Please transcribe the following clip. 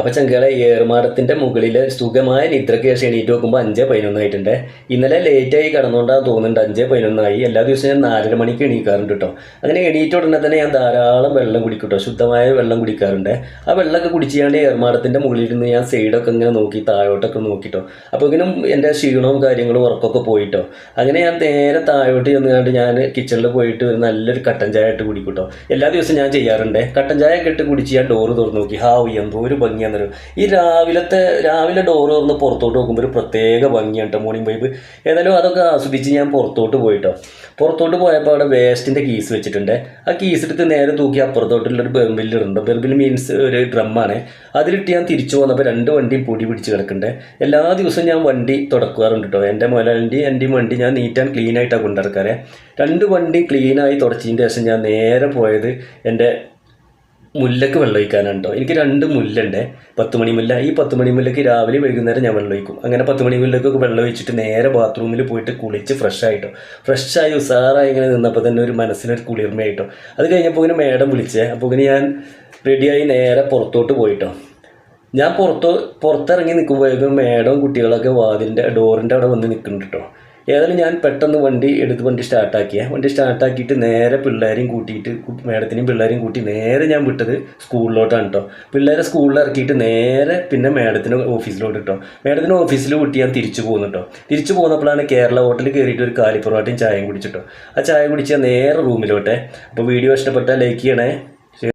അപ്പോൾ ചങ്കളെ ഏറുമാടത്തിന്റെ മുകളിൽ സുഖമായ നിദ്രയ്ക്ക് ശേഷം എണീറ്റ് നോക്കുമ്പോൾ അഞ്ച് പതിനൊന്നായിട്ടുണ്ട് ഇന്നലെ ലേറ്റായി കിടന്നുകൊണ്ടാണ് തോന്നുന്നുണ്ട് അഞ്ച് പതിനൊന്നായി എല്ലാ ദിവസവും ഞാൻ നാലര മണിക്ക് എണീക്കാറുണ്ട് കേട്ടോ അങ്ങനെ എണീറ്റ ഉടനെ തന്നെ ഞാൻ ധാരാളം വെള്ളം കുടിക്കും കേട്ടോ ശുദ്ധമായ വെള്ളം കുടിക്കാറുണ്ട്. ആ വെള്ളമൊക്കെ കുടിച്ചാണ്ട് ഏറുമാടത്തിന്റെ മുകളിൽ ഇരുന്ന് ഞാൻ സൈഡൊക്കെ ഇങ്ങനെ നോക്കി താഴോട്ടൊക്കെ നോക്കിട്ടോ അപ്പോൾ ഇങ്ങനെ എന്റെ ക്ഷീണവും കാര്യങ്ങളും ഉറക്കമൊക്കെ പോയിട്ടോ അങ്ങനെ ഞാൻ നേരെ താഴോട്ട് ചെന്നുകൊണ്ട് ഞാൻ കിച്ചണിൽ പോയിട്ട് ഒരു നല്ലൊരു കട്ടൻ ചായ ഇട്ട് കുടിക്കും കേട്ടോ എല്ലാ ദിവസവും ഞാൻ ചെയ്യാറുണ്ട്. കട്ടൻ ചായ ഒക്കെ ഇട്ട് കുടിച്ച് ഞാൻ ഡോറ് തുറന്നു നോക്കി. ഹാവ് എന്തോ ഒരു ഭംഗിയാണെന്നൊരു ഈ രാവിലത്തെ രാവിലെ ഡോർ തുറന്ന് പുറത്തോട്ട് നോക്കുമ്പോൾ ഒരു പ്രത്യേക ഭംഗിയാണ് മോർണിംഗ് വൈബ് ഏതായാലും അതൊക്കെ ആസ്വദിച്ച് ഞാൻ പുറത്തോട്ട് പോയിട്ടോ. പുറത്തോട്ട് പോയപ്പോൾ അവിടെ വേസ്റ്റിന്റെ കീസ് വെച്ചിട്ടുണ്ട്. ആ കീസ് എടുത്ത് നേരെ തൂക്കി അപ്പുറത്തോട്ടുള്ളൊരു ബെർബില്ലുണ്ട് ബെർബിൽ മീൻസ് ഒരു ഡ്രമ്മാണ് അതിലിട്ട് ഞാൻ തിരിച്ചു വന്നപ്പോൾ രണ്ട് വണ്ടിയും പൊടി പിടിച്ച് കിടക്കുന്നുണ്ട്. എല്ലാ ദിവസവും ഞാൻ വണ്ടി തുടക്കാറുണ്ട് കേട്ടോ എന്റെ മുതലാളിന്റെയും എന്റെയും വണ്ടി ഞാൻ നീറ്റ് ആൻഡ് ക്ലീൻ ആയിട്ടാണ് കൊണ്ടിറക്കാറ് രണ്ട് വണ്ടി ക്ലീനായി തുടച്ചതിന്റെ ശേഷം ഞാൻ നേരെ പോയത് എന്റെ മുല്ലക്ക് വെള്ളം ഒഴിക്കാനാണ് കേട്ടോ എനിക്ക് രണ്ട് മുല്ലുണ്ട്. പത്ത് മണി മുല്ല. ഈ പത്ത് മണി മുല്ലക്ക് രാവിലെ വൈകുന്നേരം ഞാൻ വെള്ളം ഒഴിക്കും. അങ്ങനെ പത്ത് മണി മുല്ലക്കൊക്കെ വെള്ളം ഒഴിച്ചിട്ട് നേരെ ബാത്റൂമിൽ പോയിട്ട് കുളിച്ച് ഫ്രഷ് ആയിട്ടോ ആയി ഉസാറായി ഇങ്ങനെ നിന്നപ്പോൾ തന്നെ ഒരു മനസ്സിനൊരു കുളിർമയായിട്ടോ അത് കഴിഞ്ഞപ്പോൾ ഇങ്ങനെ മേഡം വിളിച്ചേ അപ്പോൾ ഇങ്ങനെ ഞാൻ റെഡിയായി നേരെ പുറത്തോട്ട് പോയിട്ടോ ഞാൻ പുറത്തോ പുറത്തിറങ്ങി നിൽക്കുമ്പോഴേക്കും മേഡം കുട്ടികളൊക്കെ വാതിന്റെ ഡോറിന്റെ അവിടെ വന്ന് നിൽക്കുന്നുണ്ട് കേട്ടോ ഏതായാലും ഞാൻ പെട്ടെന്ന് വണ്ടി എടുത്ത് വണ്ടി സ്റ്റാർട്ടാക്കിയ വണ്ടി സ്റ്റാർട്ടാക്കിയിട്ട് നേരെ പിള്ളേരെയും കൂട്ടിയിട്ട് മേഡത്തിനെയും പിള്ളേരെയും കൂട്ടി നേരെ ഞാൻ വിട്ടത് സ്കൂളിലോട്ടാണ് കേട്ടോ പിള്ളേരെ സ്കൂളിൽ ഇറക്കിയിട്ട് നേരെ പിന്നെ മേഡത്തിന് ഓഫീസിലോട്ട് കേട്ടോ മേഡത്തിന് ഓഫീസിൽ വിട്ട് ഞാൻ തിരിച്ചു പോകുന്നു കേട്ടോ തിരിച്ചു പോകുന്നപ്പോഴാണ് കേരള ഹോട്ടലിൽ കയറിയിട്ട് ഒരു കാലിപ്പൊറോട്ടയും ചായയും കുടിച്ചിട്ടോ. ആ ചായ കുടിച്ചാൽ നേരെ റൂമിലോട്ടെ അപ്പോൾ വീഡിയോ ഇഷ്ടപ്പെട്ടാൽ ലൈക്ക് ചെയ്യണേ.